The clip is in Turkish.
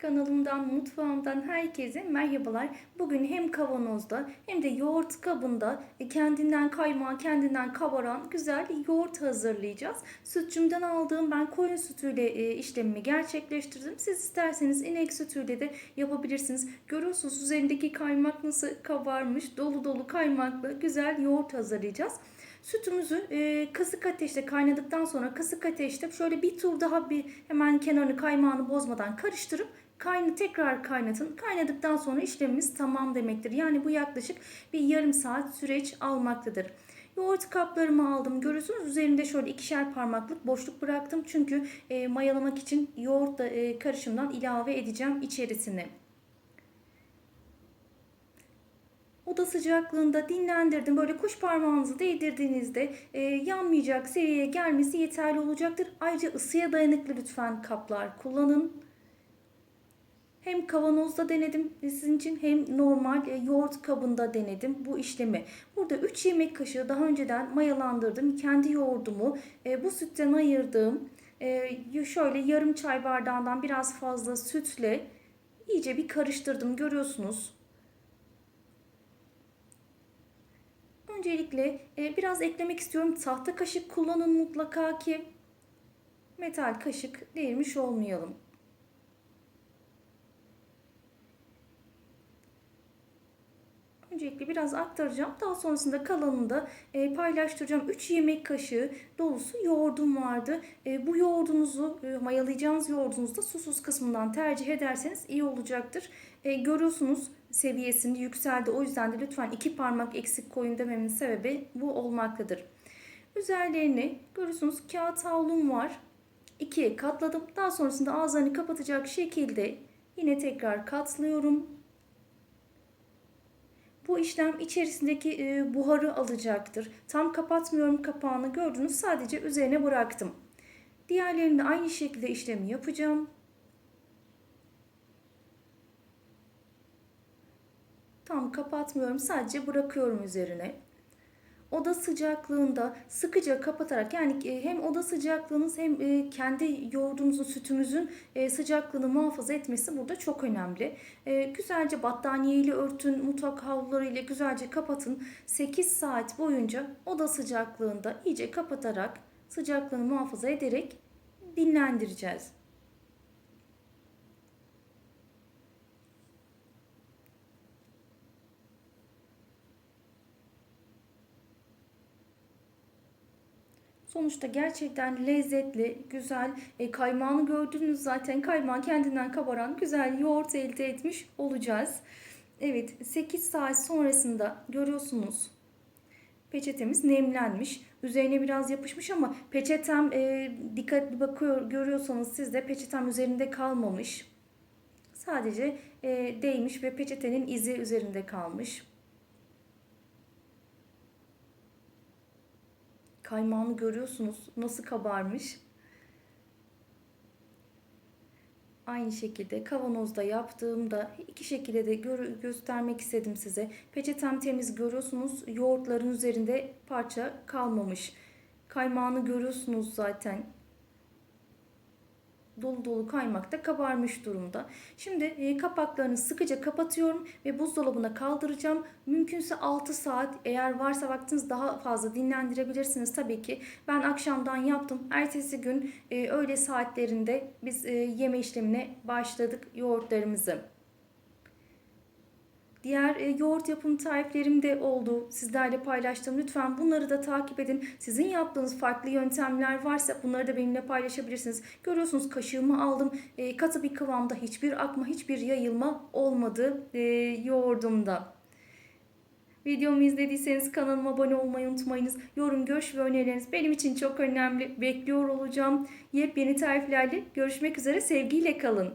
Kanalımdan, mutfağımdan herkese merhabalar. Bugün hem kavanozda hem de yoğurt kabında e, kendinden kaymağı, kendinden kabaran güzel yoğurt hazırlayacağız. Sütçümden aldığım ben koyun sütüyle e, işlemimi gerçekleştirdim. Siz isterseniz inek sütüyle de yapabilirsiniz. Görüyorsunuz üzerindeki kaymak nasıl kabarmış. Dolu dolu kaymaklı güzel yoğurt hazırlayacağız. Sütümüzü e, kısık ateşte kaynadıktan sonra kısık ateşte şöyle bir tur daha bir hemen kenarını kaymağını bozmadan karıştırıp Kayna tekrar kaynatın. Kaynadıktan sonra işlemimiz tamam demektir. Yani bu yaklaşık bir yarım saat süreç almaktadır. Yoğurt kaplarımı aldım. Görüyorsunuz üzerinde şöyle ikişer parmaklık boşluk bıraktım. Çünkü e, mayalamak için yoğurt da e, karışımdan ilave edeceğim içerisine. Oda sıcaklığında dinlendirdim. Böyle kuş parmağınızı değdirdiğinizde e, yanmayacak seviyeye gelmesi yeterli olacaktır. Ayrıca ısıya dayanıklı lütfen kaplar kullanın. Hem kavanozda denedim sizin için hem normal e, yoğurt kabında denedim bu işlemi. Burada 3 yemek kaşığı daha önceden mayalandırdım. Kendi yoğurdumu e, bu sütten ayırdığım e, şöyle yarım çay bardağından biraz fazla sütle iyice bir karıştırdım görüyorsunuz. Öncelikle e, biraz eklemek istiyorum. Tahta kaşık kullanın mutlaka ki metal kaşık değirmiş olmayalım. Öncelikle biraz aktaracağım. Daha sonrasında kalanını da e, paylaştıracağım. 3 yemek kaşığı dolusu yoğurdum vardı. E, bu yoğurdunuzu, e, mayalayacağınız yoğurdunuzu da susuz kısmından tercih ederseniz iyi olacaktır. E, görüyorsunuz seviyesini yükseldi. O yüzden de lütfen iki parmak eksik koyun dememin sebebi bu olmaktadır. Üzerlerini görüyorsunuz kağıt havlum var. İkiye katladım. Daha sonrasında ağızlarını kapatacak şekilde yine tekrar katlıyorum. Bu işlem içerisindeki e, buharı alacaktır. Tam kapatmıyorum kapağını gördünüz. Sadece üzerine bıraktım. Diğerlerini de aynı şekilde işlemi yapacağım. Tam kapatmıyorum. Sadece bırakıyorum üzerine oda sıcaklığında sıkıca kapatarak yani e, hem oda sıcaklığınız hem e, kendi yoğurdumuzun sütümüzün e, sıcaklığını muhafaza etmesi burada çok önemli. Güzelce battaniyeyle örtün, mutfak havlularıyla güzelce kapatın. 8 saat boyunca oda sıcaklığında iyice kapatarak sıcaklığını muhafaza ederek dinlendireceğiz. Sonuçta gerçekten lezzetli, güzel, e, kaymağını gördünüz zaten kaymağı kendinden kabaran güzel yoğurt elde etmiş olacağız. Evet 8 saat sonrasında görüyorsunuz peçetemiz nemlenmiş. Üzerine biraz yapışmış ama peçetem e, dikkatli bakıyor görüyorsanız siz de peçetem üzerinde kalmamış. Sadece e, değmiş ve peçetenin izi üzerinde kalmış. Kaymağını görüyorsunuz nasıl kabarmış. Aynı şekilde kavanozda yaptığımda iki şekilde de gör göstermek istedim size. Peçetem temiz görüyorsunuz. Yoğurtların üzerinde parça kalmamış. Kaymağını görüyorsunuz zaten dolu dolu kaymakta kabarmış durumda. Şimdi e, kapaklarını sıkıca kapatıyorum ve buzdolabına kaldıracağım. Mümkünse 6 saat eğer varsa vaktiniz daha fazla dinlendirebilirsiniz tabii ki. Ben akşamdan yaptım. Ertesi gün e, öğle saatlerinde biz e, yeme işlemine başladık yoğurtlarımızı. Diğer e, yoğurt yapım tariflerim de oldu. Sizlerle paylaştım. Lütfen bunları da takip edin. Sizin yaptığınız farklı yöntemler varsa bunları da benimle paylaşabilirsiniz. Görüyorsunuz kaşığımı aldım. E, katı bir kıvamda hiçbir akma, hiçbir yayılma olmadı e, yoğurdumda. Videomu izlediyseniz kanalıma abone olmayı unutmayınız. Yorum, görüş ve önerileriniz benim için çok önemli. Bekliyor olacağım. Yepyeni tariflerle görüşmek üzere. Sevgiyle kalın.